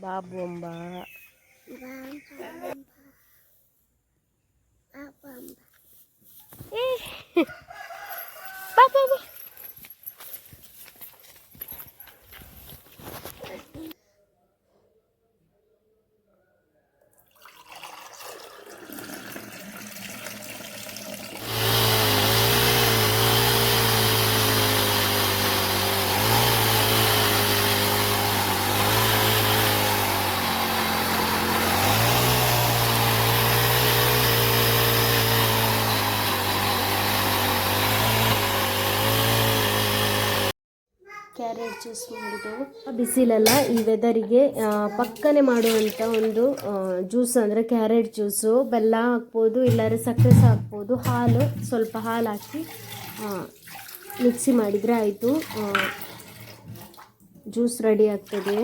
Babomba. Babomba. Babomba. Eh. Carrot juice ಮಾಡಿದೆವು. ಬಿಸಿಲೆಲ್ಲ ಈ ವೆದರಿಗೆ ಪಕ್ಕನೆ ಮಾಡುವಂಥ ಒಂದು ಜ್ಯೂಸ್ ಅಂದರೆ ಕ್ಯಾರೆಟ್ ಜ್ಯೂಸು. ಬೆಲ್ಲ ಹಾಕ್ಬೋದು, ಇಲ್ಲಾದ್ರೆ ಸಕ್ಕರೆ ಸಹ ಹಾಕ್ಬೋದು. ಹಾಲು, ಸ್ವಲ್ಪ ಹಾಲು ಹಾಕಿ ಮಿಕ್ಸಿ ಮಾಡಿದರೆ ಆಯಿತು. ಜ್ಯೂಸ್ ರೆಡಿ ಆಗ್ತದೆ.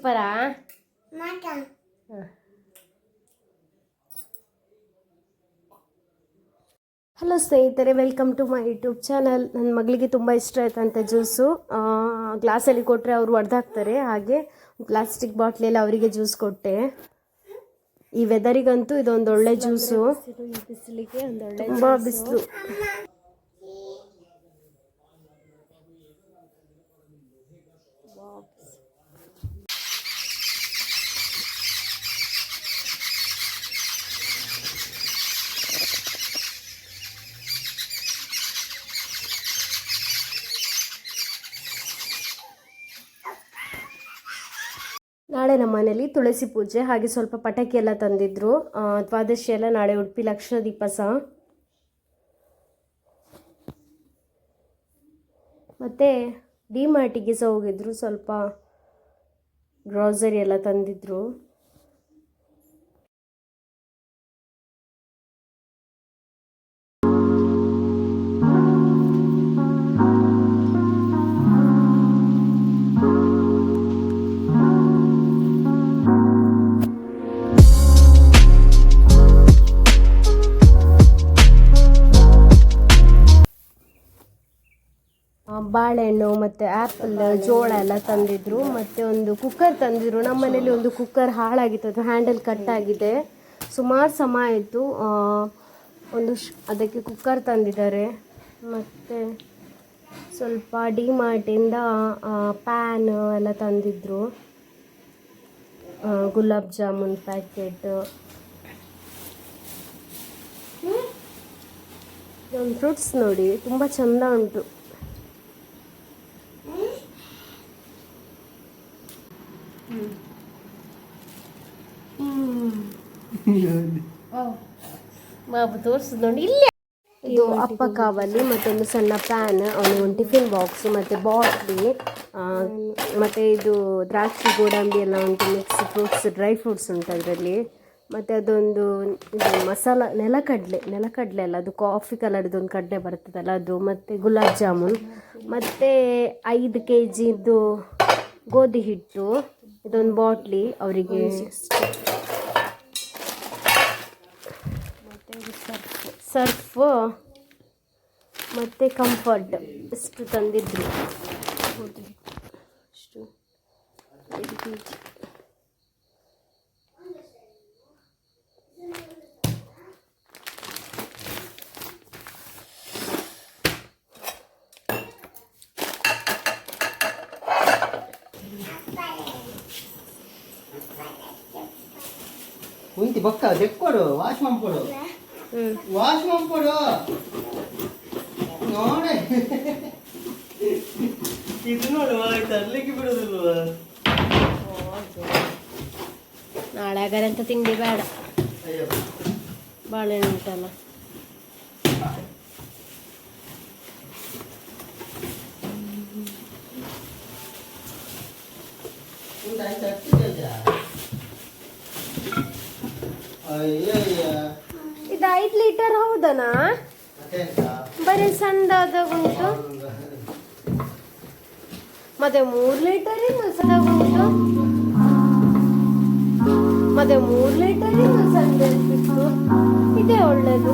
ಸೂಪರಾ? ಹಲೋ ಸ್ನೇಹಿತರೆ welcome to my YouTube channel ನನ್ನ ಮಗಳಿಗೆ ತುಂಬ ಇಷ್ಟ ಆಯ್ತಂತೆ ಜ್ಯೂಸು. ಗ್ಲಾಸಲ್ಲಿ ಕೊಟ್ಟರೆ ಅವರು ಒಡೆದಾಕ್ತಾರೆ ಹಾಗೆ ಪ್ಲಾಸ್ಟಿಕ್ ಬಾಟ್ಲಿಯಲ್ಲಿ ಅವರಿಗೆ ಜ್ಯೂಸ್ ಕೊಟ್ಟೆ. ಈ ವೆದರಿಗಂತೂ ಇದೊಂದು ಒಳ್ಳೆ ಜ್ಯೂಸು. ತುಂಬ ಬಿಸಿಲು. ನಾಳೆ ನಮ್ಮ ಮನೇಲಿ ತುಳಸಿ ಪೂಜೆ, ಹಾಗೆ ಸ್ವಲ್ಪ ಪಟಾಕಿ ಎಲ್ಲ ತಂದಿದ್ರು. ದ್ವಾದಶಿ ಎಲ್ಲ ನಾಳೆ ಉಡುಪಿ ಲಕ್ಷ ದೀಪ ಸಹ. ಮತ್ತು ಡಿ ಮಾರ್ಟಿಗೆ ಸಹ ಹೋಗಿದ್ರು, ಸ್ವಲ್ಪ ಗ್ರಾಸರಿ ಎಲ್ಲ ತಂದಿದ್ರು. ಬಾಳೆಹಣ್ಣು ಮತ್ತು ಆ್ಯಪಲ್ ಜೋಳ ಎಲ್ಲ ತಂದಿದ್ರು. ಮತ್ತು ಒಂದು ಕುಕ್ಕರ್ ತಂದಿದ್ರು. ನಮ್ಮ ಮನೇಲಿ ಒಂದು ಕುಕ್ಕರ್ ಹಾಳಾಗಿತ್ತು. ಅದು ಹ್ಯಾಂಡಲ್ ಕಟ್ ಆಗಿದೆ. ಸುಮಾರು ಸಮ ಆಯಿತು. ಒಂದು ಅದಕ್ಕೆ ಕುಕ್ಕರ್ ತಂದಿದ್ದಾರೆ. ಮತ್ತು ಸ್ವಲ್ಪ ಡಿ ಮಾರ್ಟಿಂದ ಪ್ಯಾನ್ ಎಲ್ಲ ತಂದಿದ್ರು. ಗುಲಾಬ್ ಜಾಮೂನ್ ಪ್ಯಾಕೆಟ್ ಫ್ರೂಟ್ಸ್ ನೋಡಿ. ತುಂಬ ಚೆಂದ ಉಂಟು. ಇದು ಅಪ್ಪ ಕಾವಲ್ಲಿ ಮತ್ತೊಂದು ಸಣ್ಣ ಪ್ಯಾನ್ ಒಂದು ಟಿಫಿನ್ ಬಾಕ್ಸ್ ಮತ್ತು ಬಾಟ್ಲಿ ಮತ್ತು ಇದು ದ್ರಾಕ್ಷಿ ಗೋಡಂಬಿ ಎಲ್ಲ ಉಂಟು ಮಿಕ್ಸ್ ಫ್ರೂಟ್ಸ್ ಡ್ರೈ ಫ್ರೂಟ್ಸ್ ಉಂಟು ಅದರಲ್ಲಿ. ಮತ್ತು ಅದೊಂದು, ಇದು ಮಸಾಲ, ನೆಲಕಡಲೆ ನೆಲಕಡಲೆ ಅಲ್ಲ, ಅದು ಕಾಫಿ ಕಲರ್ದು ಒಂದು ಕಡಲೆ ಬರ್ತದಲ್ಲ ಅದು, ಮತ್ತು ಗುಲಾಬ್ ಜಾಮೂನ್, ಮತ್ತು ಐದು ಕೆ ಜಿದು ಗೋಧಿ ಹಿಟ್ಟು. ಇದೊಂದು ಬಾಟ್ಲಿ ಅವರಿಗೆ ಸರ್ಫ್ ಮತ್ತು ಕಂಫರ್ಟ್ ಇಷ್ಟು ತಂದಿದ್ರು. ಅಷ್ಟು ಐದು ಕೆ ಜಿ ಉಂಟಿ ಬೊಕ್ಕ ತೆಕ್ಕೊಡು ವಾಶ್ ಮಾಡ್ಕೊಡು ವಾಶ್ ಮಾಡ್ಕೊಡು ನೋಡೆ. ಇದು ನೋಡು ತರ್ಲಿಕ್ಕೆ ಬಿಡುದಿಲ್ವ? ನಾಳೆ ಹಾಗಾರೆ ಅಂತ ತಿಂಡಿ ಬೇಡ. ಅಯ್ಯೋ. ಬಾಳೆಹಣ್ಣು ಉಂಟಲ್ಲ. ಉಂಟಾ ಆಯ್ತು ಇದು ಐದು ಲೀಟರ್ ಹೌದನಾ? ಬರೀ ಸಣ್ಣದಾದ ಉಂಟು ಮತ್ತೆ ಮೂರು ಲೀಟರ್ ಸಣ್ಣದಾಗ ಉಂಟು ಮತ್ತೆ ಮೂರು ಲೀಟರ್ ಸಣ್ಣ ಇದೇ ಒಳ್ಳೇದು.